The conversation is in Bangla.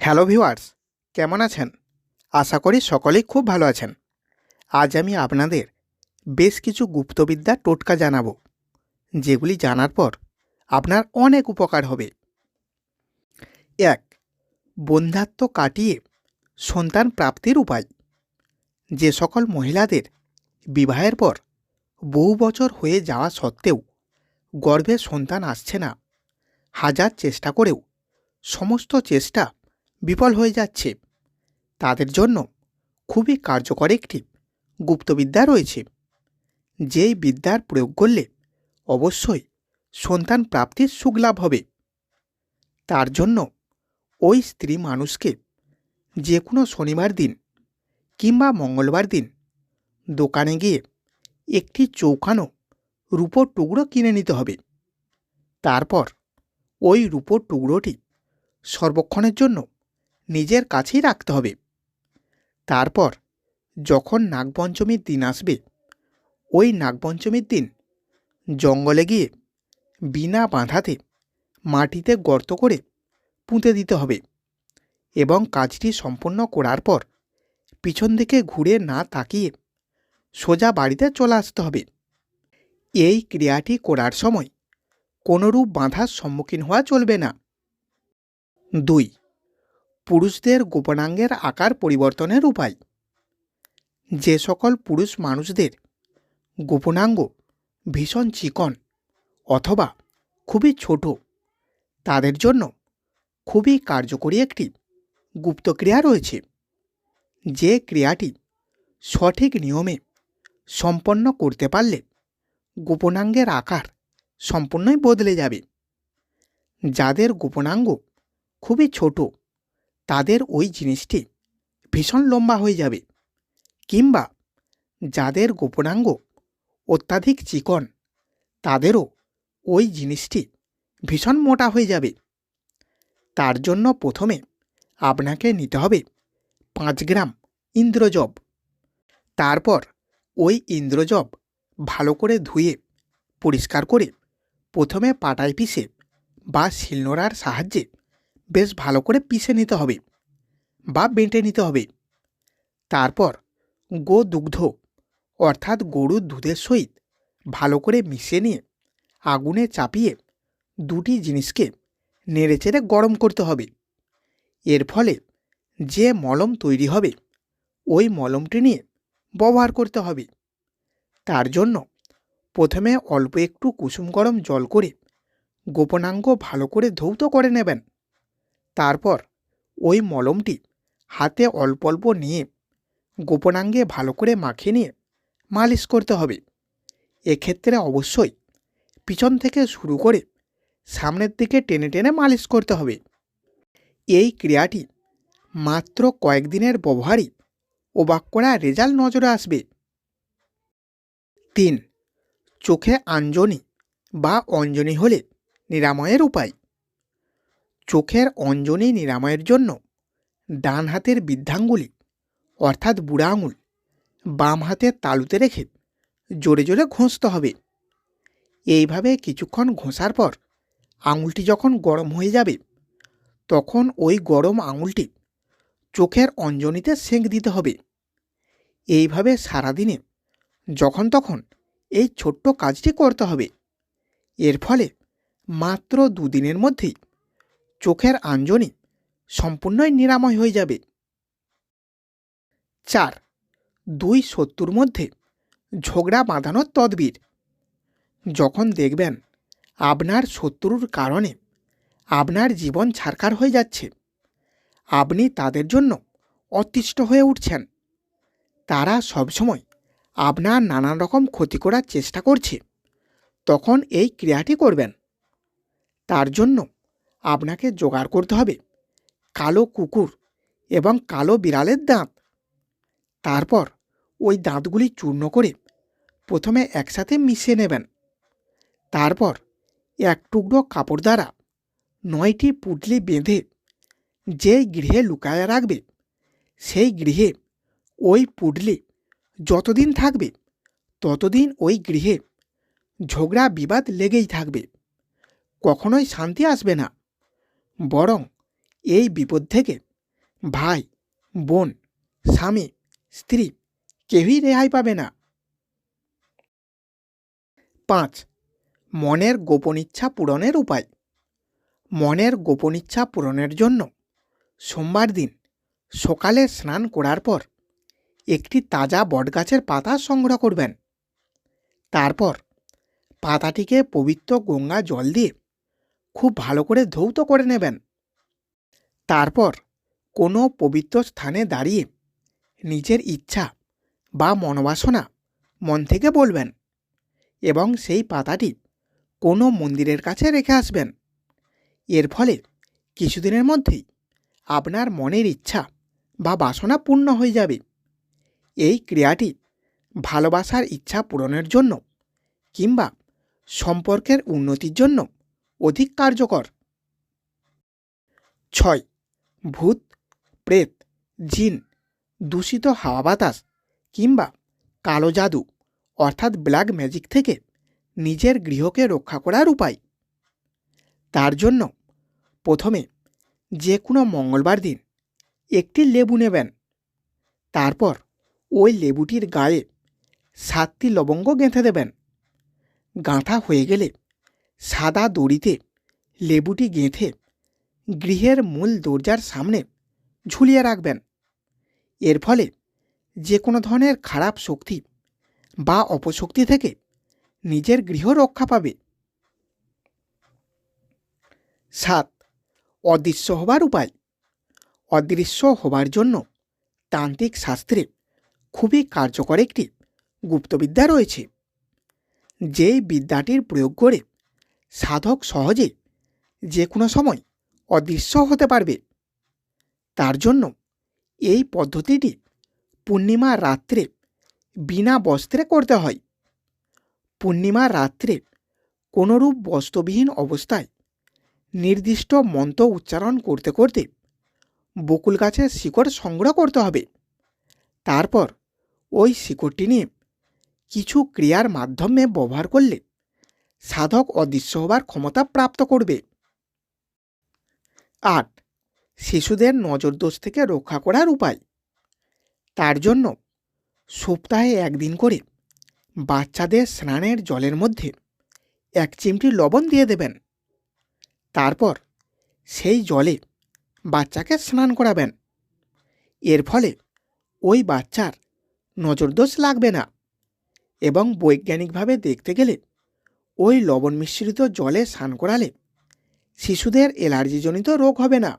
হ্যালো ভিউয়ার্স, কেমন আছেন? আশা করি সকলেই খুব ভালো আছেন। আজ আমি আপনাদের বেশ কিছু গুপ্তবিদ্যা টোটকা জানাব, যেগুলি জানার পর আপনার অনেক উপকার হবে। এক বন্ধাত্ম কাটিয়ে সন্তান প্রাপ্তির উপায়। যে সকল মহিলাদের বিবাহের পর বহু বছর হয়ে যাওয়া সত্ত্বেও গর্ভে সন্তান আসছে না, হাজার চেষ্টা করেও সমস্ত চেষ্টা বিফল হয়ে যাচ্ছে। তাদের জন্য খুবই কার্যকর একটি গুপ্তবিদ্যা রয়েছে। যেই বিদ্যার প্রয়োগ করলে অবশ্যই সন্তান প্রাপ্তির সুখলাভ হবে। তার জন্য ওই স্ত্রী মানুষকে যে কোনো শনিবার দিন কিংবা মঙ্গলবার দিন দোকানে গিয়ে একটি চৌকানো রূপোর টুকরো কিনে নিতে হবে। তারপর ওই রূপোর টুকরোটি সর্বক্ষণের জন্য নিজের কাছেই রাখতে হবে। তারপর যখন নাগপঞ্চমীর দিন আসবে, ওই নাগপঞ্চমীর দিন জঙ্গলে গিয়ে বিনা বাঁধাতে মাটিতে গর্ত করে পুঁতে দিতে হবে এবং কাজটি সম্পন্ন করার পর পিছন দিকে ঘুরে না তাকিয়ে সোজা বাড়িতে চলে আসতে হবে। এই ক্রিয়াটি করার সময় কোনোরূপ বাধার সম্মুখীন হওয়া চলবে না। দুই পুরুষদের গোপনাঙ্গের আকার পরিবর্তনের উপায়। যে সকল পুরুষ মানুষদের গোপনাঙ্গ ভীষণ চিকন অথবা খুবই ছোট, তাদের জন্য খুবই কার্যকরী একটি গুপ্তক্রিয়া রয়েছে। যে ক্রিয়াটি সঠিক নিয়মে সম্পন্ন করতে পারলে গোপনাঙ্গের আকার সম্পূর্ণই বদলে যাবে। যাদের গোপনাঙ্গ খুবই ছোট তাদের ওই জিনিসটি ভীষণ লম্বা হয়ে যাবে। কিংবা যাদের গোপনাঙ্গ অত্যাধিক চিকন, তাদেরও ওই জিনিসটি ভীষণ মোটা হয়ে যাবে। তার জন্য প্রথমে আপনাকে নিতে হবে পাঁচ গ্রাম ইন্দ্রজব। তারপর ওই ইন্দ্রজব ভালো করে ধুয়ে, পরিষ্কার করে প্রথমে পাটায় পিষে বা শিলনোড়ার সাহায্যে বেশ ভালো করে পিষে নিতে হবে বা বেঁটে নিতে হবে। তারপর গো দুগ্ধ অর্থাৎ গরুর দুধের সহিত ভালো করে মিশিয়ে নিয়ে আগুনে চাপিয়ে দুটি জিনিসকে নেড়েচেড়ে গরম করতে হবে। এর ফলে যে মলম তৈরি হবে, ওই মলমটি নিয়ে ব্যবহার করতে হবে। তার জন্য প্রথমে অল্প একটু কুসুম গরম জল করে গোপনাঙ্গ ভালো করে ধৌত করে নেবেন। তারপর ওই মলমটি হাতে অল্প অল্প নিয়ে গোপনাঙ্গে ভালো করে মাখিয়ে নিয়ে মালিশ করতে হবে। এক্ষেত্রে অবশ্যই পিছন থেকে শুরু করে সামনের দিকে টেনে টেনে মালিশ করতে হবে। এই ক্রিয়াটি মাত্র কয়েকদিনের ব্যবহারই অবাক করা রেজাল্ট নজরে আসবে। তিন, চোখে আঞ্জনি বা অঞ্জনি হলে নিরাময়ের উপায়। চোখের অঞ্জনি নিরাময়ের জন্য ডান হাতের বৃদ্ধাঙ্গুলি, অর্থাৎ বুড়া আঙুল, বাম হাতের তালুতে রেখে জোরে জোরে ঘষতে হবে। এইভাবে কিছুক্ষণ ঘষার পর আঙুলটি যখন গরম হয়ে যাবে, তখন ওই গরম আঙুলটি চোখের অঞ্জনিতে সেঁক দিতে হবে। এইভাবে সারাদিনে যখন তখন এই ছোট্ট কাজটি করতে হবে। এর ফলে মাত্র দুদিনের মধ্যেই চোখের আঞ্জনি সম্পূর্ণই নিরাময় হয়ে যাবে। চার, দুই শত্রুর মধ্যে ঝগড়া বাঁধানোর তদবির। যখন দেখবেন আপনার শত্রুর কারণে আপনার জীবন ছারকার হয়ে যাচ্ছে, আপনি তাদের জন্য অতিষ্ঠ হয়ে উঠছেন। তারা সবসময় আপনার নানান রকম ক্ষতি করার চেষ্টা করছে, তখন এই ক্রিয়াটি করবেন। তার জন্য আপনাকে জোগাড় করতে হবে। কালো কুকুর এবং কালো বিড়ালের দাঁত। তারপর ওই দাঁতগুলি চূর্ণ করে প্রথমে একসাথে মিশিয়ে নেবেন। তারপর এক টুকরো কাপড় দ্বারা নয়টি পুটলি বেঁধে যেই গৃহে লুকায়া রাখবে, সেই গৃহে ওই পুটলি যতদিন থাকবে, ততদিন ওই গৃহে ঝগড়া বিবাদ লেগেই থাকবে। কখনোই শান্তি আসবে না। বরং এই বিপদ থেকে ভাই, বোন, স্বামী, স্ত্রী কেউই রেহাই পাবে না। পাঁচ, মনের গোপন ইচ্ছা পূরণের উপায়। মনের গোপন ইচ্ছা পূরণের জন্য সোমবার দিন সকালে স্নান করার পর একটি তাজা বটগাছের পাতা সংগ্রহ করবেন। তারপর পাতাটিকে পবিত্র গঙ্গা জল দিয়ে খুব ভালো করে ধৌত করে নেবেন। তারপর কোনো পবিত্র স্থানে দাঁড়িয়ে নিজের ইচ্ছা বা মনোবাসনা মন থেকে বলবেন এবং সেই পাতাটি কোনো মন্দিরের কাছে রেখে আসবেন। এর ফলে কিছুদিনের মধ্যেই আপনার মনের ইচ্ছা বা বাসনা পূর্ণ হয়ে যাবে। এই ক্রিয়াটি ভালোবাসার ইচ্ছা পূরণের জন্য কিংবা সম্পর্কের উন্নতির জন্য অধিক কার্যকর। ছয়, ভূত, প্রেত, জিন, দূষিত হাওয়া বাতাস কিংবা কালো জাদু, অর্থাৎ ব্ল্যাক ম্যাজিক থেকে নিজের গৃহকে রক্ষা করার উপায়। তার জন্য প্রথমে যে কোনো মঙ্গলবার দিন একটি লেবু নেবেন। তারপর ওই লেবুটির গায়ে সাতটি লবঙ্গ গেঁথে দেবেন। গাঁথা হয়ে গেলে সাদা দড়িতে লেবুটি গেঁথে গৃহের মূল দরজার সামনে ঝুলিয়ে রাখবেন। এর ফলে যে কোনো ধরনের খারাপ শক্তি বা অপশক্তি থেকে নিজের গৃহ রক্ষা পাবে। সাত, অদৃশ্য হবার উপায়। অদৃশ্য হবার জন্য তান্ত্রিক শাস্ত্রে খুবই কার্যকর একটি গুপ্তবিদ্যা রয়েছে। যেই বিদ্যাটির প্রয়োগ করে সাধক সহজে যে কোনো সময় অদৃশ্য হতে পারবে। তার জন্য এই পদ্ধতিটি পূর্ণিমা রাত্রে বিনা বস্ত্রে করতে হয়। পূর্ণিমা রাত্রে কোনোরূপ বস্ত্রবিহীন অবস্থায় নির্দিষ্ট মন্ত্র উচ্চারণ করতে করতে বকুল গাছের শিকড় সংগ্রহ করতে হবে। তারপর ওই শিকড়টি নিয়ে কিছু ক্রিয়ার মাধ্যমে ব্যবহার করলে সাধক অদৃশ্য হবার ক্ষমতা প্রাপ্ত করবে। আট, শিশুদের নজরদোষ থেকে রক্ষা করার উপায়। তার জন্য সপ্তাহে একদিন করে বাচ্চাদের স্নানের জলের মধ্যে এক চিমটি লবণ দিয়ে দেবেন। তারপর সেই জলে বাচ্চাকে স্নান করাবেন। এর ফলে ওই বাচ্চার নজরদোষ লাগবে না এবং বৈজ্ঞানিকভাবে দেখতে গেলে ওই লবণ মিশ্রিত জলে স্নান করালে শিশুদের অ্যালার্জিজনিত রোগ হবে না।